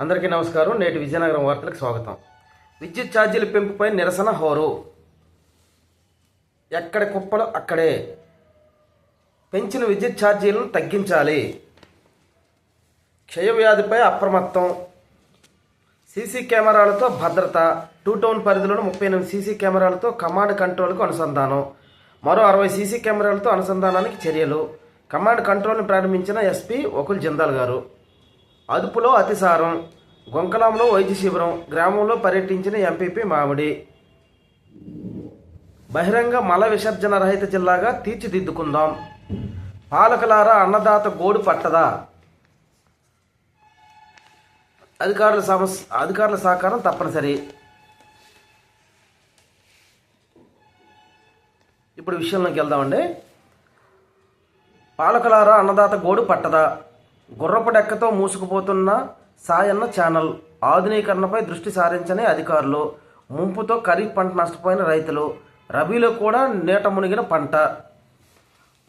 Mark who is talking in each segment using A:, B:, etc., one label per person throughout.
A: అందరికీ నమస్కారం. నేటి విజయనగరం వార్తలకు స్వాగతం. విద్యుత్ ఛార్జీల పెంపుపై నిరసన హోరు. ఎక్కడ కుప్పలు అక్కడే. పెంచిన విద్యుత్ ఛార్జీలను తగ్గించాలి. క్షయవ్యాధిపై అప్రమత్తం. సీసీ కెమెరాలతో భద్రత. టూ టౌన్ పరిధిలోని ముప్పై ఎనిమిది సీసీ కెమెరాలతో కమాండ్ కంట్రోల్కు అనుసంధానం. మరో అరవై సీసీ కెమెరాలతో అనుసంధానానికి చర్యలు. కమాండ్ కంట్రోల్ను ప్రారంభించిన ఎస్పీ ఒకరు జిందాల్ గారు. అదుపులో అతిసారం గొంకలాంలో వైద్య శిబిరం గ్రామంలో పర్యటించిన ఎంపీపీ మామిడి. బహిరంగ మల విసర్జన రహిత జిల్లాగా తీర్చిదిద్దుకుందాం. పాలకలార అన్నదాత గోడు పట్టదా? అధికారుల సమస్ అధికారుల సహకారం తప్పనిసరి. ఇప్పుడు విషయంలోకి వెళ్దామండి. పాలకలార అన్నదాత గోడు పట్టదా? గుర్రపు డెక్కతో మూసుకుపోతున్న సాయన్న ఛానల్ ఆధునీకరణపై దృష్టి సారించని అధికారులు ముంపుతో ఖరీఫ్ పంట నష్టపోయిన రైతులు రబీలో కూడా నీట మునిగిన పంట.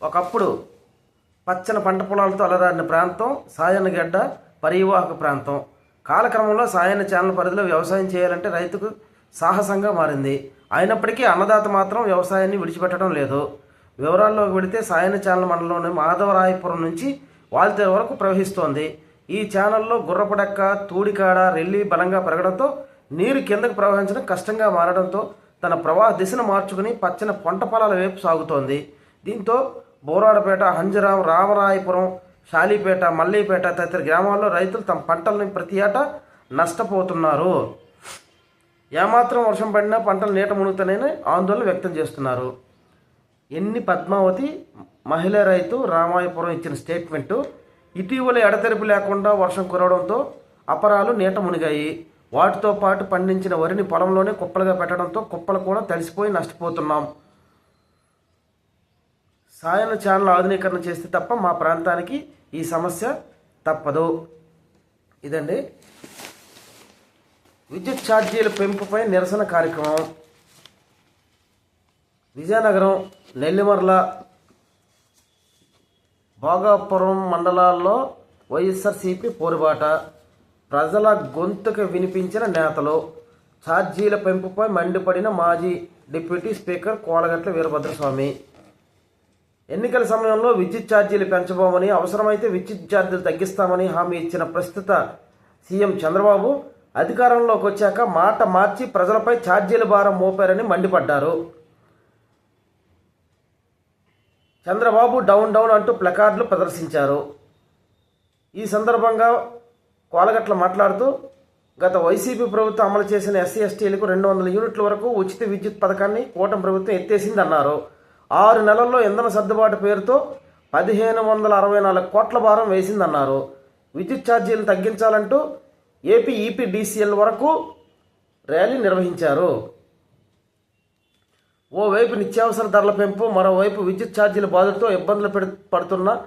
A: ఒకప్పుడు పచ్చని పంట పొలాలతో అలరాడిన ప్రాంతం సాయన్నగడ్డ పరివాహక ప్రాంతం. కాలక్రమంలో సాయన్న ఛానల్ పరిధిలో వ్యవసాయం చేయాలంటే రైతుకు సాహసంగా మారింది. అయినప్పటికీ అన్నదాత మాత్రం వ్యవసాయాన్ని విడిచిపెట్టడం లేదు. వివరాల్లోకి వెళితే సాయన ఛానల్ మండలంలోని మాధవరాయపురం నుంచి వాల్తేరు వరకు ప్రవహిస్తోంది. ఈ ఛానల్లో గుర్రపడెక్క తూడికాడ రెల్లి బలంగా పెరగడంతో నీరు కిందకు ప్రవహించడం కష్టంగా మారడంతో తన ప్రవాహ దిశను మార్చుకుని పచ్చని పంట పొలాల వైపు సాగుతోంది. దీంతో బోరాడపేట హంజరాం రామరాయపురం షాలీపేట మల్లీపేట తదితర గ్రామాల్లో రైతులు తమ పంటలను ప్రతి ఏటా నష్టపోతున్నారు. ఏమాత్రం వర్షం పడినా పంటలు నీట మునుగుతానని ఆందోళన వ్యక్తం చేస్తున్నారు. ఎన్ని పద్మావతి మహిళా రైతు రామాయపురం ఇచ్చిన స్టేట్మెంటు ఇటీవల ఎడతెరిపి లేకుండా వర్షం కురవడంతో అపరాలు నీట మునిగాయి. వాటితో పాటు పండించిన వరిని పొలంలోనే కుప్పలుగా పెట్టడంతో కుప్పలు కూడా తడిసిపోయి నష్టపోతున్నాం. సాయన ఛానల్ ఆధునీకరణ చేస్తే తప్ప మా ప్రాంతానికి ఈ సమస్య తప్పదు. ఇదండి. విద్యుత్ ఛార్జీల పెంపుపై నిరసన కార్యక్రమం. విజయనగరం నెల్లిమర్ల భోగాపురం మండలాల్లో వైఎస్ఆర్సీపీ పోరుబాట. ప్రజల గొంతుకు వినిపించిన నేతలు ఛార్జీల పెంపుపై మండిపడిన మాజీ డిప్యూటీ స్పీకర్ కోలగట్ల వీరభద్రస్వామి. ఎన్నికల సమయంలో విద్యుత్ ఛార్జీలు పెంచబోమని అవసరమైతే విద్యుత్ ఛార్జీలు తగ్గిస్తామని హామీ ఇచ్చిన ప్రస్తుత సీఎం చంద్రబాబు అధికారంలోకి వచ్చాక మాట మార్చి ప్రజలపై ఛార్జీల భారం మోపారని మండిపడ్డారు. చంద్రబాబు డౌన్ డౌన్ అంటూ ప్లకార్డులు ప్రదర్శించారు. ఈ సందర్భంగా కోలగట్ల మాట్లాడుతూ గత వైసీపీ ప్రభుత్వం అమలు చేసిన ఎస్సీ ఎస్టీలకు రెండు వందల యూనిట్ల వరకు ఉచిత విద్యుత్ పథకాన్ని కూటమి ప్రభుత్వం ఎత్తేసిందన్నారు. ఆరు నెలల్లో ఇంధన సర్దుబాటు పేరుతో పదిహేను వందల అరవై నాలుగు కోట్ల భారం వేసిందన్నారు. విద్యుత్ ఛార్జీలు తగ్గించాలంటూ ఏపీ ఈపీడీసీఎల్ వరకు ర్యాలీ నిర్వహించారు. ఓవైపు నిత్యావసర ధరల పెంపు మరోవైపు విద్యుత్ ఛార్జీల బాధలతో ఇబ్బందులు పెడు పడుతున్న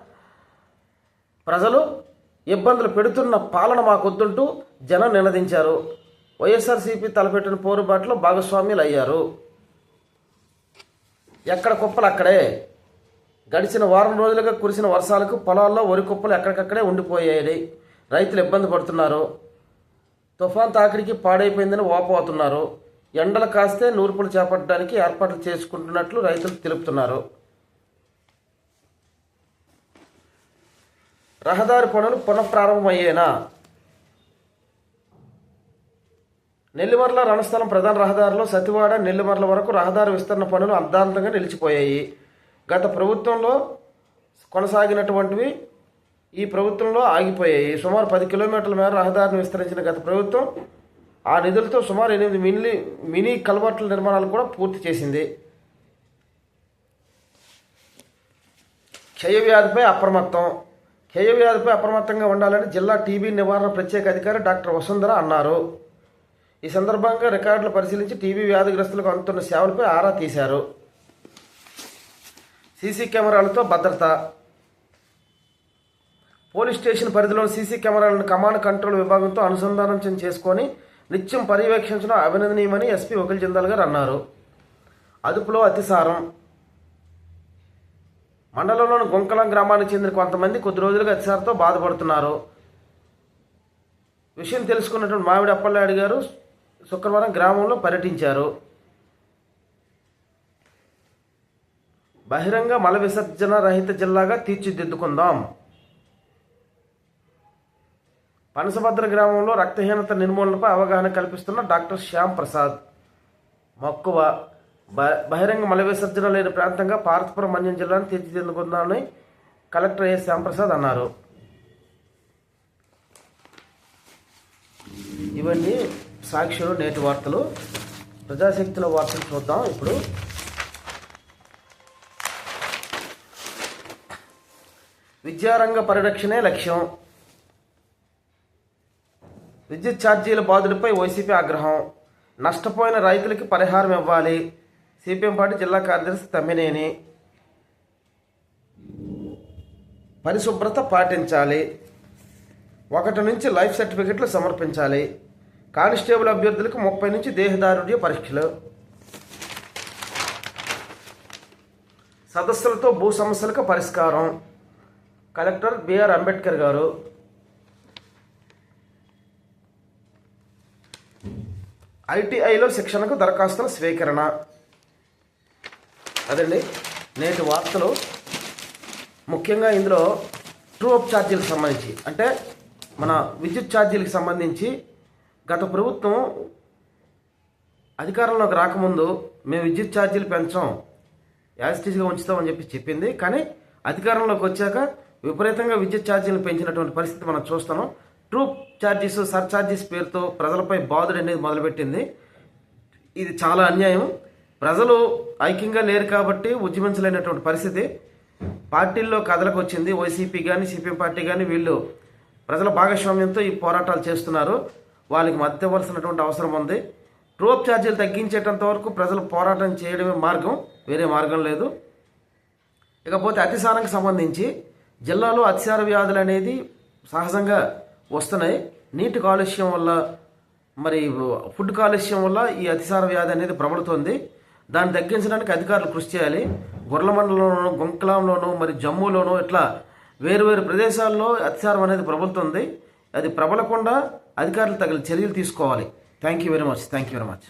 A: ప్రజలు ఇబ్బందులు పెడుతున్న పాలన మాకొద్దుంటూ జనం నినదించారు. వైఎస్ఆర్సీపీ తలపెట్టిన పోరుబాటులో భాగస్వామ్యులు అయ్యారు. ఎక్కడ కుప్పలు అక్కడే. గడిచిన వారం రోజులుగా కురిసిన వర్షాలకు పొలాల్లో వరి కుప్పలు ఎక్కడికక్కడే ఉండిపోయాయి. రైతులు ఇబ్బంది పడుతున్నారు. తుఫాన్ తాకిడికి పాడైపోయిందని వాపోతున్నారు. ఎండలు కాస్తే నూర్పులు చేపట్టడానికి ఏర్పాట్లు చేసుకుంటున్నట్లు రైతులు తెలుపుతున్నారు. రహదారి పనులు పునఃప్రారంభమయ్యేనా? నెల్లిమర్ల రణస్థలం ప్రధాన రహదారిలో సతివాడ నెల్లిమర్ల వరకు రహదారి విస్తరణ పనులు అర్ధాంతంగా నిలిచిపోయాయి. గత ప్రభుత్వంలో కొనసాగినటువంటివి ఈ ప్రభుత్వంలో ఆగిపోయాయి. సుమారు పది కిలోమీటర్ల మేర రహదారిని విస్తరించిన గత ప్రభుత్వం ఆ నిధులతో సుమారు ఎనిమిది మినీ మినీ కల్వర్ట్ల నిర్మాణాలు కూడా పూర్తి చేసింది. క్షయవ్యాధిపై అప్రమత్తం. క్షయవ్యాధిపై అప్రమత్తంగా ఉండాలని జిల్లా టీబీ నివారణ ప్రత్యేక అధికారి డాక్టర్ వసుంధర అన్నారు. ఈ సందర్భంగా రికార్డులు పరిశీలించి టీబీ వ్యాధిగ్రస్తులకు అందుతున్న సేవలపై ఆరా తీశారు. సీసీ కెమెరాలతో భద్రత. పోలీస్ స్టేషన్ పరిధిలోని సీసీ కెమెరాలను కమాండ్ కంట్రోల్ విభాగంతో అనుసంధానం చేసుకొని నిత్యం పర్యవేక్షించడం అభినందనీయమని ఎస్పీ వకీల్ జిందాల్ గారు అన్నారు. అదుపులో అతిసారం. మండలంలోని గుంకలం గ్రామానికి చెందిన కొంతమంది కొద్ది రోజులుగా అతిసారంతో బాధపడుతున్నారు. విషయం తెలుసుకున్నటువంటి మామిడి అప్పలనాయుడు గారు శుక్రవారం గ్రామంలో పర్యటించారు. బహిరంగ మల విసర్జన రహిత జిల్లాగా తీర్చిదిద్దుకుందాం. పనసభద్ర గ్రామంలో రక్తహీనత నిర్మూలనపై అవగాహన కల్పిస్తున్న డాక్టర్ శ్యామ్ ప్రసాద్. మక్కువ బ బహిరంగ మల విసర్జన లేని ప్రాంతంగా పార్వతీపురం మన్యం జిల్లాను తీర్చిదిద్దుకుందామని కలెక్టర్ ఏ శ్యాంప్రసాద్ అన్నారు. ఇవన్నీ సాక్షులు నేటి వార్తలు. ప్రజాశక్తుల వార్తలు చూద్దాం ఇప్పుడు. విద్యారంగ పరిరక్షణే లక్ష్యం. విద్యుత్ ఛార్జీల బాధుడిపై వైసీపీ ఆగ్రహం. నష్టపోయిన రైతులకి పరిహారం ఇవ్వాలి. సిపిఎం పార్టీ జిల్లా కార్యదర్శి తమ్మినేని. పరిశుభ్రత పాటించాలి. ఒకటి నుంచి లైఫ్ సర్టిఫికెట్లు సమర్పించాలి. కానిస్టేబుల్ అభ్యర్థులకు ముప్పై నుంచి దేహదారుడ్య పరీక్షలు. సదస్సులతో భూ సమస్యలకు పరిష్కారం. కలెక్టర్ బిఆర్ అంబేద్కర్ గారు. ఐటీఐలో శిక్షణకు దరఖాస్తుల స్వీకరణ. అదండి. నేటి వార్తలు. ముఖ్యంగా ఇందులో ట్రూ అప్ ఛార్జీలకు సంబంధించి. అంటే మన విద్యుత్ ఛార్జీలకు సంబంధించి గత ప్రభుత్వం అధికారంలోకి రాకముందు మేము విద్యుత్ ఛార్జీలు పెంచాం యాజిటీస్గా ఉంచుతామని చెప్పి చెప్పింది. కానీ అధికారంలోకి వచ్చాక విపరీతంగా విద్యుత్ ఛార్జీలు పెంచినటువంటి పరిస్థితి మనం చూస్తున్నాం. ట్రూ ఛార్జెస్ సర్ ఛార్జెస్ పేరుతో ప్రజలపై బాధుడు అనేది మొదలుపెట్టింది. ఇది చాలా అన్యాయం. ప్రజలు ఐక్యంగా లేరు కాబట్టి ఉద్యమించలేనటువంటి పరిస్థితి. పార్టీల్లో కథలకు వచ్చింది. వైసీపీ కానీ సిపిఎం పార్టీ కానీ వీళ్ళు ప్రజల భాగస్వామ్యంతో ఈ పోరాటాలు చేస్తున్నారు. వాళ్ళకి మద్దతు ఇవ్వాల్సినటువంటి అవసరం ఉంది. ట్రోప్ ఛార్జీలు తగ్గించేటంత వరకు ప్రజలు పోరాటం చేయడమే మార్గం. వేరే మార్గం లేదు. ఇకపోతే అతిసారానికి సంబంధించి జిల్లాలో అతిసార వ్యాధులు అనేది సహజంగా వస్తున్నాయి. నీటి కాలుష్యం వల్ల మరి ఫుడ్ కాలుష్యం వల్ల ఈ అతిసార వ్యాధి అనేది ప్రబడుతోంది దాన్ని తగ్గించడానికి అధికారులు కృషి చేయాలి. గొర్రెల మండలంలోను మరి జమ్మూలోనూ ఇట్లా వేరు వేరు ప్రదేశాల్లో అతిసారం అనేది ప్రబలుతుంది. అది ప్రబలకుండా అధికారులు తగిన చర్యలు తీసుకోవాలి. Thank you very much thank you very much